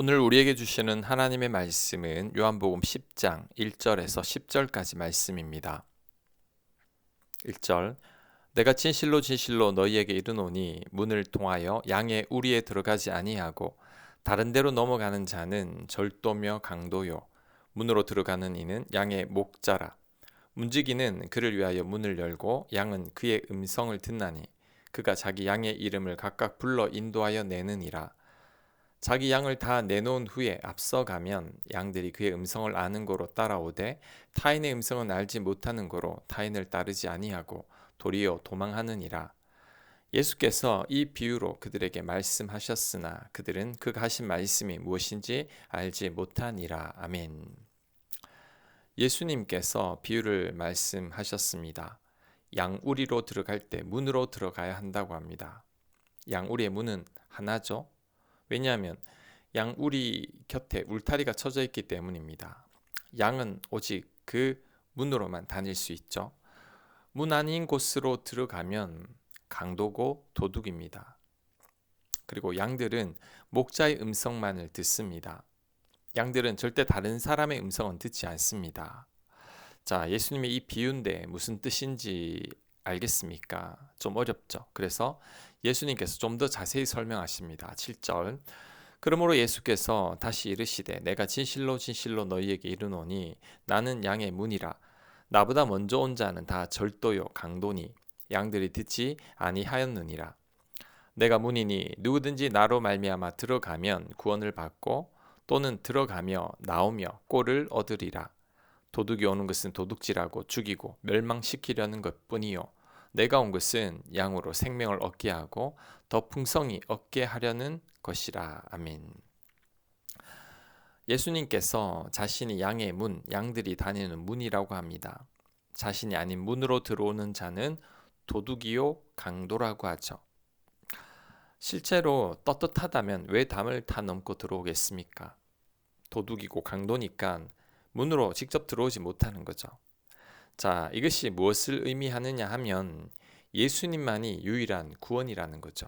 오늘 우리에게 주시는 하나님의 말씀은 요한복음 10장 1절에서 10절까지 말씀입니다. 1절 내가 진실로 진실로 너희에게 이르노니 문을 통하여 양의 우리에 들어가지 아니하고 다른 데로 넘어가는 자는 절도며 강도요. 문으로 들어가는 이는 양의 목자라. 문지기는 그를 위하여 문을 열고 양은 그의 음성을 듣나니 그가 자기 양의 이름을 각각 불러 인도하여 내느니라 자기 양을 다 내놓은 후에 앞서가면 양들이 그의 음성을 아는 고로 따라오되 타인의 음성은 알지 못하는 고로 타인을 따르지 아니하고 도리어 도망하느니라. 예수께서 이 비유로 그들에게 말씀하셨으나 그들은 그가 하신 말씀이 무엇인지 알지 못하니라. 아멘. 예수님께서 비유를 말씀하셨습니다. 양우리로 들어갈 때 문으로 들어가야 한다고 합니다. 양우리의 문은 하나죠. 왜냐하면 양우리 곁에 울타리가 쳐져 있기 때문입니다. 양은 오직 그 문으로만 다닐 수 있죠. 문 아닌 곳으로 들어가면 강도고 도둑입니다. 그리고 양들은 목자의 음성만을 듣습니다. 양들은 절대 다른 사람의 음성은 듣지 않습니다. 자, 예수님의 이 비유인데 무슨 뜻인지 알겠습니까? 좀 어렵죠. 그래서 예수님께서 좀 더 자세히 설명하십니다. 7절. 그러므로 예수께서 다시 이르시되 내가 진실로 진실로 너희에게 이르노니 나는 양의 문이라 나보다 먼저 온 자는 다 절도요 강도니 양들이 듣지 아니하였느니라 내가 문이니 누구든지 나로 말미암아 들어가면 구원을 받고 또는 들어가며 나오며 꼴을 얻으리라 도둑이 오는 것은 도둑질하고 죽이고 멸망시키려는 것뿐이요 내가 온 것은 양으로 생명을 얻게 하고 더 풍성히 얻게 하려는 것이라. 아멘. 예수님께서 자신이 양의 문, 양들이 다니는 문이라고 합니다. 자신이 아닌 문으로 들어오는 자는 도둑이요 강도라고 하죠. 실제로 떳떳하다면 왜 담을 다 넘고 들어오겠습니까? 도둑이고 강도니까 문으로 직접 들어오지 못하는 거죠. 자, 이것이 무엇을 의미하느냐 하면 예수님만이 유일한 구원이라는 거죠.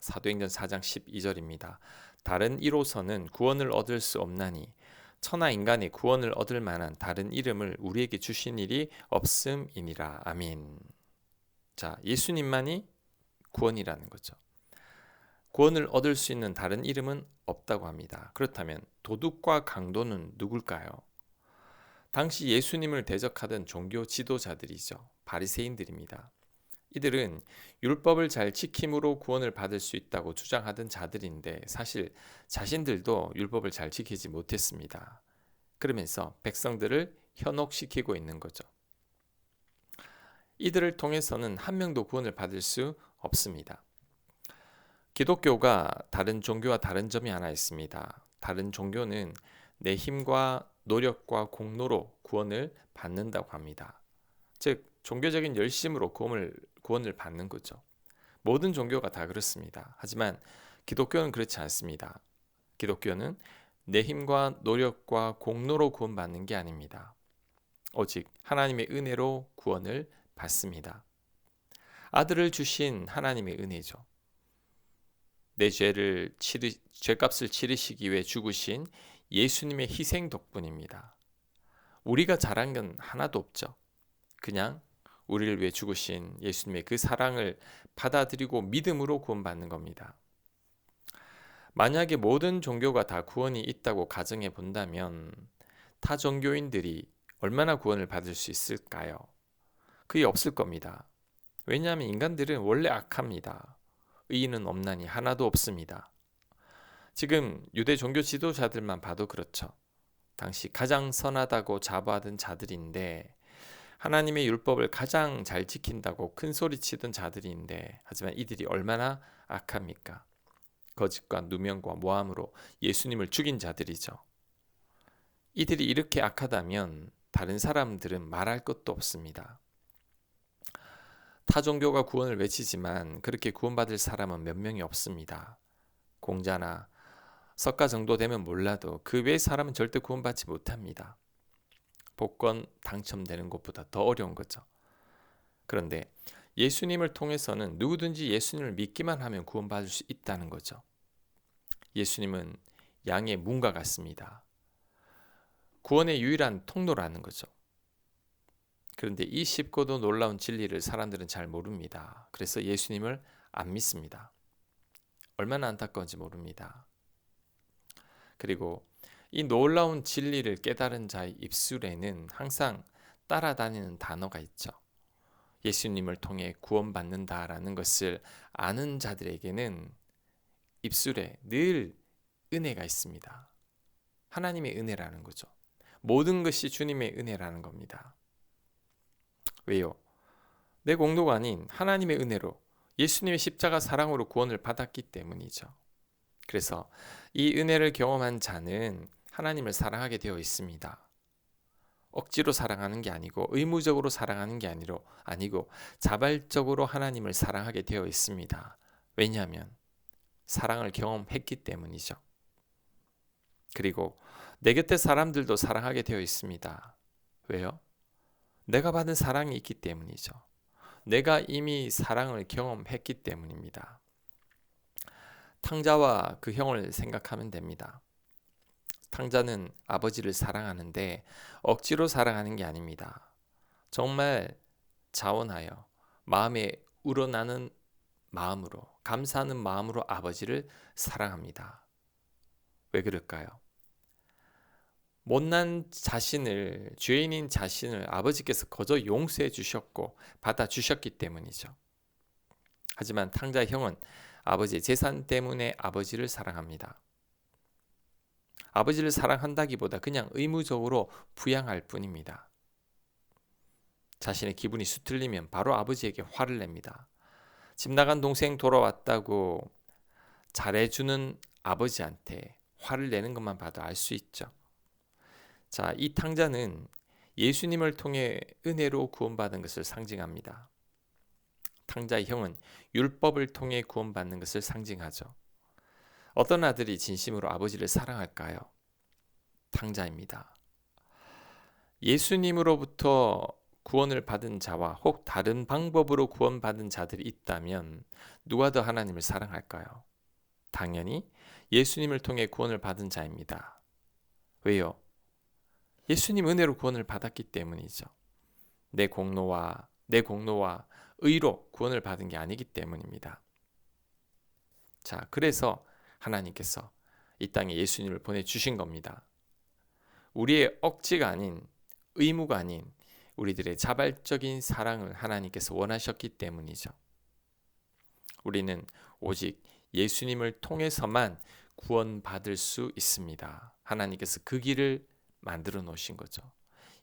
사도행전 4장 12절입니다. 다른 이로서는 구원을 얻을 수 없나니 천하 인간이 구원을 얻을 만한 다른 이름을 우리에게 주신 일이 없음이니라. 아멘. 자, 예수님만이 구원이라는 거죠. 구원을 얻을 수 있는 다른 이름은 없다고 합니다. 그렇다면 도둑과 강도는 누굴까요? 당시 예수님을 대적하던 종교 지도자들이죠. 바리새인들입니다. 이들은 율법을 잘 지킴으로 구원을 받을 수 있다고 주장하던 자들인데 사실 자신들도 율법을 잘 지키지 못했습니다. 그러면서 백성들을 현혹시키고 있는 거죠. 이들을 통해서는 한 명도 구원을 받을 수 없습니다. 기독교가 다른 종교와 다른 점이 하나 있습니다. 다른 종교는 내 힘과 노력과 공로로 구원을 받는다고 합니다. 즉 종교적인 열심으로 구원을 구원을 받는 거죠. 모든 종교가 다 그렇습니다. 하지만 기독교는 그렇지 않습니다. 기독교는 내 힘과 노력과 공로로 구원받는 게 아닙니다. 오직 하나님의 은혜로 구원을 받습니다. 아들을 주신 하나님의 은혜죠. 내 죄를 치르, 죄값을 치르시기 위해 죽으신 예수님의 희생 덕분입니다. 우리가 잘한 건 하나도 없죠. 그냥 우리를 위해 죽으신 예수님의 그 사랑을 받아들이고 믿음으로 구원받는 겁니다. 만약에 모든 종교가 다 구원이 있다고 가정해 본다면 타 종교인들이 얼마나 구원을 받을 수 있을까요? 그게 없을 겁니다. 왜냐하면 인간들은 원래 악합니다. 의인은 없나니 하나도 없습니다. 지금 유대 종교 지도자들만 봐도 그렇죠. 당시 가장 선하다고 자부하던 자들인데 하나님의 율법을 가장 잘 지킨다고 큰 소리 치던 자들인데 하지만 이들이 얼마나 악합니까? 거짓과 누명과 모함으로 예수님을 죽인 자들이죠. 이들이 이렇게 악하다면 다른 사람들은 말할 것도 없습니다. 타 종교가 구원을 외치지만 그렇게 구원받을 사람은 몇 명이 없습니다. 공자나 석가 정도 되면 몰라도 그 외의 사람은 절대 구원받지 못합니다. 복권 당첨되는 것보다 더 어려운 거죠. 그런데 예수님을 통해서는 누구든지 예수님을 믿기만 하면 구원받을 수 있다는 거죠. 예수님은 양의 문과 같습니다. 구원의 유일한 통로라는 거죠. 그런데 이 쉽고도 놀라운 진리를 사람들은 잘 모릅니다. 그래서 예수님을 안 믿습니다. 얼마나 안타까운지 모릅니다. 그리고 이 놀라운 진리를 깨달은 자의 입술에는 항상 따라다니는 단어가 있죠. 예수님을 통해 구원받는다라는 것을 아는 자들에게는 입술에 늘 은혜가 있습니다. 하나님의 은혜라는 거죠. 모든 것이 주님의 은혜라는 겁니다. 왜요? 내 공로가 아닌 하나님의 은혜로 예수님의 십자가 사랑으로 구원을 받았기 때문이죠. 그래서 이 은혜를 경험한 자는 하나님을 사랑하게 되어 있습니다. 억지로 사랑하는 게 아니고 의무적으로 사랑하는 게 아니로 아니고 자발적으로 하나님을 사랑하게 되어 있습니다. 왜냐하면 사랑을 경험했기 때문이죠. 그리고 내 곁에 사람들도 사랑하게 되어 있습니다. 왜요? 내가 받은 사랑이 있기 때문이죠. 내가 이미 사랑을 경험했기 때문입니다. 탕자와 그 형을 생각하면 됩니다. 탕자는 아버지를 사랑하는데 억지로 사랑하는 게 아닙니다. 정말 자원하여 마음에 우러나는 마음으로 감사하는 마음으로 아버지를 사랑합니다. 왜 그럴까요? 못난 자신을 죄인인 자신을 아버지께서 거저 용서해 주셨고 받아 주셨기 때문이죠. 하지만 탕자의 형은 아버지의 재산 때문에 아버지를 사랑합니다. 아버지를 사랑한다기보다 그냥 의무적으로 부양할 뿐입니다. 자신의 기분이 수틀리면 바로 아버지에게 화를 냅니다. 집 나간 동생 돌아왔다고 잘해주는 아버지한테 화를 내는 것만 봐도 알 수 있죠. 자, 이 탕자는 예수님을 통해 은혜로 구원받은 것을 상징합니다. 탕자의 형은 율법을 통해 구원받는 것을 상징하죠. 어떤 아들이 진심으로 아버지를 사랑할까요? 탕자입니다. 예수님으로부터 구원을 받은 자와 혹 다른 방법으로 구원받은 자들이 있다면 누가 더 하나님을 사랑할까요? 당연히 예수님을 통해 구원을 받은 자입니다. 왜요? 예수님 은혜로 구원을 받았기 때문이죠. 내 공로와 내 공로와 의로 구원을 받은 게 아니기 때문입니다. 자, 그래서 하나님께서 이 땅에 예수님을 보내 주신 겁니다. 우리의 억지가 아닌 의무가 아닌 우리들의 자발적인 사랑을 하나님께서 원하셨기 때문이죠. 우리는 오직 예수님을 통해서만 구원받을 수 있습니다. 하나님께서 그 길을 만들어 놓으신 거죠.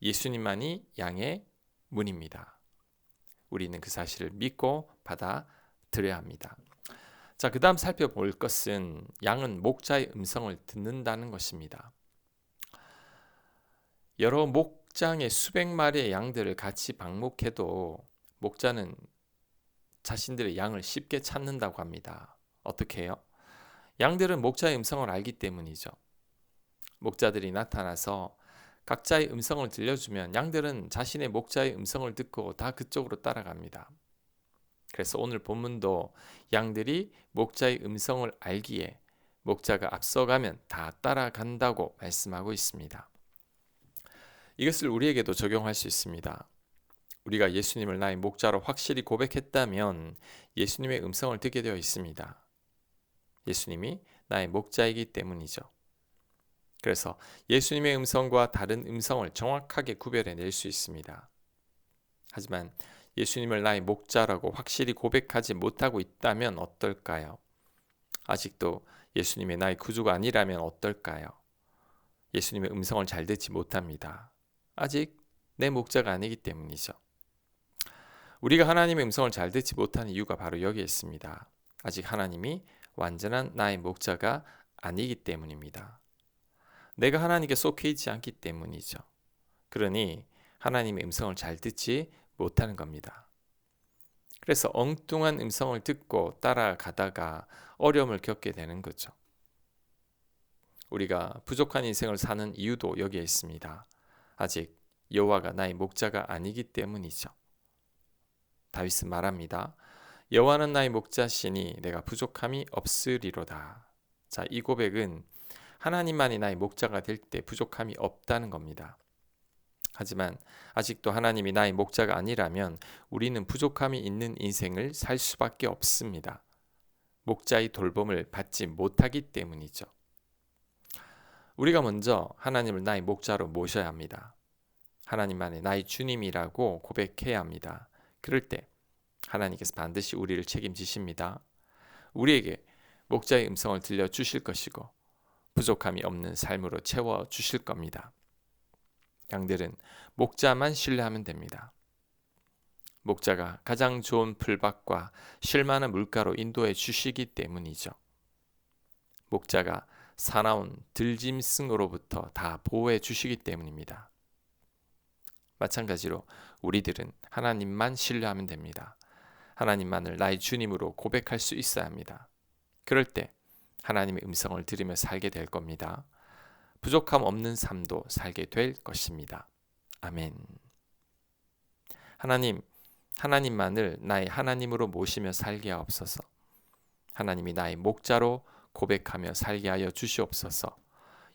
예수님만이 양의 문입니다. 우리는 그 사실을 믿고 받아들여야 합니다. 자, 그다음 살펴볼 것은 양은 목자의 음성을 듣는다는 것입니다. 여러 목장의 수백 마리의 양들을 같이 방목해도 목자는 자신들의 양을 쉽게 찾는다고 합니다. 어떻게 해요? 양들은 목자의 음성을 알기 때문이죠. 목자들이 나타나서 각자의 음성을 들려주면 양들은 자신의 목자의 음성을 듣고 다 그쪽으로 따라갑니다. 그래서 오늘 본문도 양들이 목자의 음성을 알기에 목자가 앞서가면 다 따라간다고 말씀하고 있습니다. 이것을 우리에게도 적용할 수 있습니다. 우리가 예수님을 나의 목자로 확실히 고백했다면 예수님의 음성을 듣게 되어 있습니다. 예수님이 나의 목자이기 때문이죠. 그래서 예수님의 음성과 다른 음성을 정확하게 구별해 낼 수 있습니다. 하지만 예수님을 나의 목자라고 확실히 고백하지 못하고 있다면 어떨까요? 아직도 예수님의 나의 구주가 아니라면 어떨까요? 예수님의 음성을 잘 듣지 못합니다. 아직 내 목자가 아니기 때문이죠. 우리가 하나님의 음성을 잘 듣지 못하는 이유가 바로 여기에 있습니다. 아직 하나님이 완전한 나의 목자가 아니기 때문입니다. 내가 하나님께 속해 있지 않기 때문이죠. 그러니 하나님의 음성을 잘 듣지 못하는 겁니다. 그래서 엉뚱한 음성을 듣고 따라가다가 어려움을 겪게 되는 거죠. 우리가 부족한 인생을 사는 이유도 여기에 있습니다. 아직 여호와가 나의 목자가 아니기 때문이죠. 다윗은 말합니다. 여호와는 나의 목자시니 내가 부족함이 없으리로다. 자, 이 고백은 하나님만이 나의 목자가 될 때 부족함이 없다는 겁니다. 하지만 아직도 하나님이 나의 목자가 아니라면 우리는 부족함이 있는 인생을 살 수밖에 없습니다. 목자의 돌봄을 받지 못하기 때문이죠. 우리가 먼저 하나님을 나의 목자로 모셔야 합니다. 하나님만의 나의 주님이라고 고백해야 합니다. 그럴 때 하나님께서 반드시 우리를 책임지십니다. 우리에게 목자의 음성을 들려 주실 것이고 부족함이 없는 삶으로 채워 주실 겁니다. 양들은 목자만 신뢰하면 됩니다. 목자가 가장 좋은 풀밭과 쉴만한 물가로 인도해 주시기 때문이죠. 목자가 사나운 들짐승으로부터 다 보호해 주시기 때문입니다. 마찬가지로 우리들은 하나님만 신뢰하면 됩니다. 하나님만을 나의 주님으로 고백할 수 있어야 합니다. 그럴 때 하나님의 음성을 들으며 살게 될 겁니다. 부족함 없는 삶도 살게 될 것입니다. 아멘. 하나님, 하나님만을 나의 하나님으로 모시며 살게 하옵소서. 하나님이 나의 목자로 고백하며 살게 하여 주시옵소서.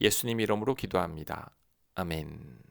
예수님 이름으로 기도합니다. 아멘.